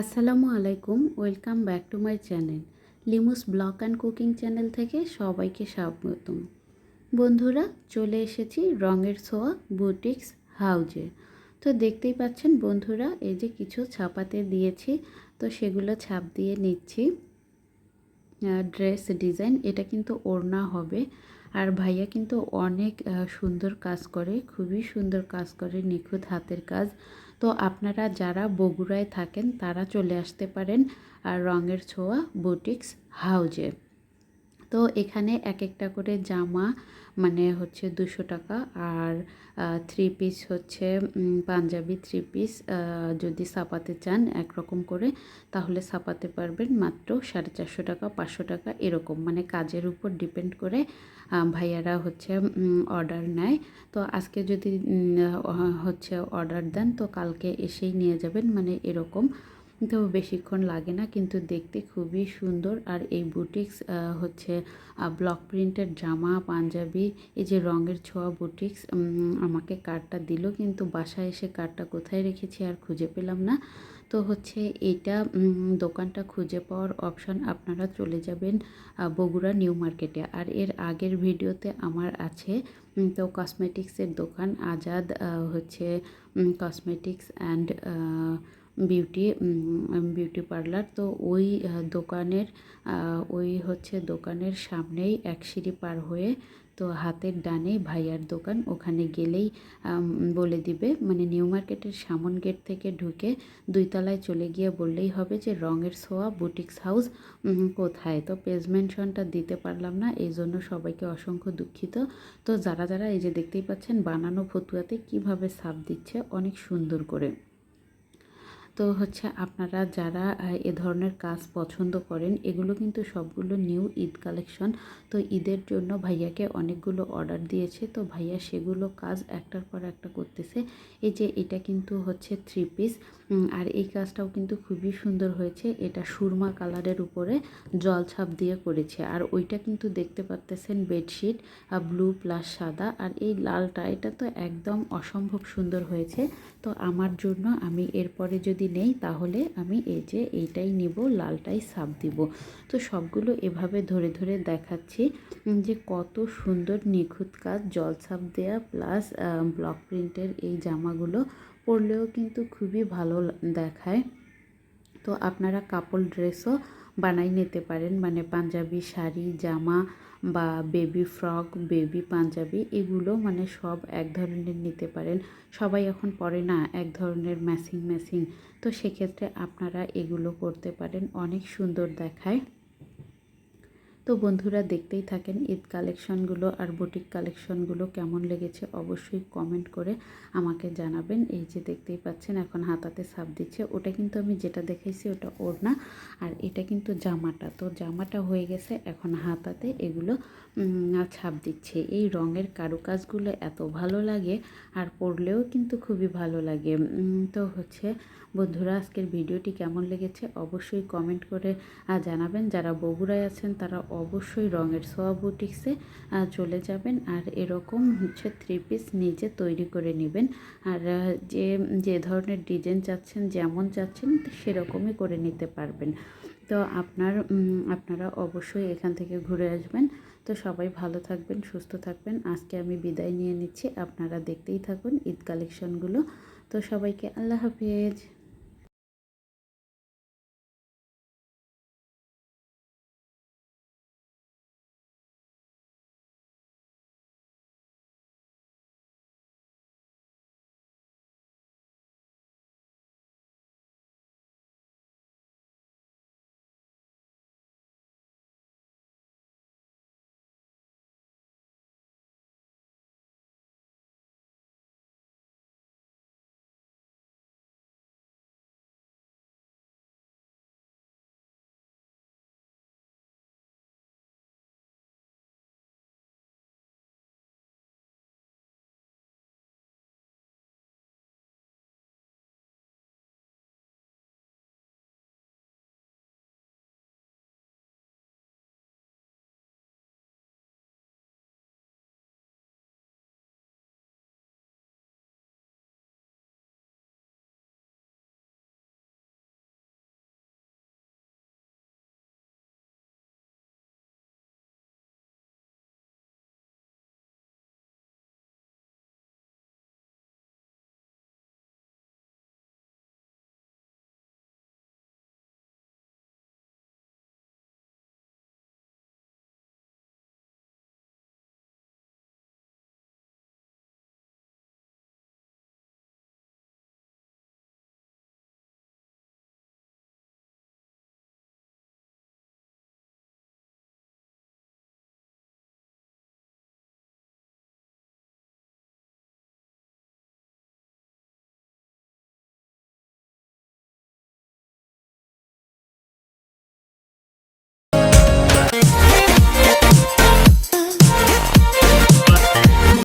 আসসালামু আলাইকুম, welcome back to my channel লিমুস blog and cooking channel থেকে সবাইকে স্বাগতম। বন্ধুরা, চলে এসেছি রঙের ছোঁয়া বুটিক্স হাউজে। তো দেখতেই পাচ্ছেন বন্ধুরা, এই যে কিছু ছাপাতে দিয়েছি, তো সেগুলো ছাপ দিয়ে নিচ্ছি। ড্রেস ডিজাইন, এটা কিন্তু ওড়না হবে। আর ভাইয়া কিন্তু অনেক সুন্দর কাজ করে, খুবই সুন্দর কাজ করে, নিখুঁত হাতের কাজ। তো আপনারা যারা বগুড়ায় থাকেন তারা চলে আসতে পারেন আর রঙের ছোঁয়া বুটিক্স হাউজে। তো এখানে এক একটা করে জামা মানে হচ্ছে দুশো টাকা আর থ্রি পিস হচ্ছে পাঞ্জাবি থ্রি পিস যদি সাপাতে চান একরকম করে তাহলে সাপাতে পারবেন মাত্র সাড়ে চারশো টাকা, পাঁচশো টাকা এরকম। মানে কাজের উপর ডিপেন্ড করে ভাইয়ারা হচ্ছে অর্ডার নেয়। তো আজকে যদি হচ্ছে অর্ডার দেন তো কালকে এসেই নিয়ে যাবেন মানে এরকম। তো বেশিক্ষণ লাগে না, কিন্তু দেখতে খুবই সুন্দর। আর এই বুটিক্স হচ্ছে ব্লক প্রিন্টের জামা, পাঞ্জাবি, এই যে রঙের ছোঁয়া বুটিক্স আমাকে কার্ডটা দিল, কিন্তু বাসায় এসে কার্ডটা কোথায় রেখেছি আর খুঁজে পেলাম না। তো হচ্ছে এটা দোকানটা খুঁজে পাওয়ার অপশান আপনারা চলে যাবেন বগুড়া নিউ মার্কেটে। আর এর আগের ভিডিওতে আমার আছে তো কসমেটিক্সের দোকান, আজাদ হচ্ছে cosmetics and beauty beauty parlour তো ওই দোকানের ওই হচ্ছে দোকানের সামনেই এক সিঁড়ি পার হয়ে, তো হাতের ডানে ভাইয়ার দোকান, ওখানে গেলেই বলে দিবে মানে নিউ মার্কেটের সামন গেট থেকে ঢুকে দুই তলায় চলে গিয়ে বললেই হবে যে রঙের সোয়া বুটিক্স হাউস কোথায়? তো পেজ মেনশনটা দিতে পারলাম না এই জন্য সবাইকে অসংখ্য দুঃখিত। তো যারা যারা এই যে দেখতেই পাচ্ছেন, বানানো ফতুয়াতে কীভাবে সাপ দিচ্ছে, অনেক সুন্দর করে। তো হচ্ছে আপনারা যারা এ ধরনের কাজ পছন্দ করেন, এগুলো কিন্তু সবগুলো নিউ ঈদ কালেকশন। তো ঈদের জন্য ভাইয়াকে অনেকগুলো অর্ডার দিয়েছে। তো ভাইয়া সেগুলো কাজ একটার পর একটা করতেছে। এই যে এটা কিন্তু হচ্ছে থ্রি পিস আর এই কাজটাও কিন্তু খুবই সুন্দর হয়েছে। এটা সুরমা কালারের উপরে জল ছাপ দিয়ে করেছে। আর ওইটা কিন্তু দেখতে পাচ্তেছেন বেডশিট ব্লু প্লাস সাদা। আর এই লালটা, এটা তো একদম অসম্ভব সুন্দর হয়েছে। তো আমার জন্য আমি এরপরে যদি নেই, তাহলে আমি এই যে এইটাই নিব, লালটাই সাপ দিব। তো সবগুলো এভাবে ধরে ধরে দেখাচ্ছি যে কত সুন্দর নিখুঁত কাজ, জল ছাপ দেয়া প্লাস ব্লক প্রিন্টের এই জামাগুলো পরলেও কিন্তু খুবই ভালো দেখায়। তো আপনারা কাপড় ড্রেসও বানাই নিতে পারেন। মানে পাঞ্জাবি শাড়ি, জামা বা বেবি ফ্রক বেবি পাঞ্জাবি এগুলো মানে সব এক ধরনের নিতে পারেন। সবাই এখন পরে না এক ধরনের ম্যাচিং ম্যাচিং তো সেক্ষেত্রে আপনারা এগুলো করতে পারেন, অনেক সুন্দর দেখায়। তো বন্ধুরা দেখতেই থাকেন ঈদ কালেকশনগুলো আর বুটিক কালেকশনগুলো কেমন লেগেছে অবশ্যই কমেন্ট করে আমাকে জানাবেন। এই যে দেখতেই পাচ্ছেন, এখন হাতাতে সাপ দিচ্ছে। ওটা কিন্তু আমি যেটা দেখাইছি ওটা ওড়না। আর কিন্তু জামাটা। তো জামাটা হয়ে গেছে এখন হাতাতে এগুলো ছাপ দিচ্ছে। এই রঙের কারুকাজগুলো এত ভালো লাগে আর পরলেও কিন্তু খুবই ভালো লাগে। তো হচ্ছে, বন্ধুরা, আজকের ভিডিওটি কেমন লেগেছে অবশ্যই কমেন্ট করে জানাবেন। যারা বগুড়ায় আছেন, তারা অবশ্যই রঙের সোয়া বুটিক্সে চলে যাবেন আর এরকম হচ্ছে থ্রি পিস নিজে তৈরি করে নেবেন। আর যে যে ধরনের ডিজাইন চাচ্ছেন, যেমন চাচ্ছেন, সেরকমই করে নিতে পারবেন। তো আপনার আপনারা অবশ্যই এখান থেকে ঘুরে আসবেন। তো সবাই ভালো থাকবেন, সুস্থ থাকবেন। আজকে আমি বিদায় নিয়ে নিচ্ছি। আপনারা দেখতেই থাকুন ঈদ কালেকশনগুলো। তো সবাইকে আল্লাহ হাফেজ।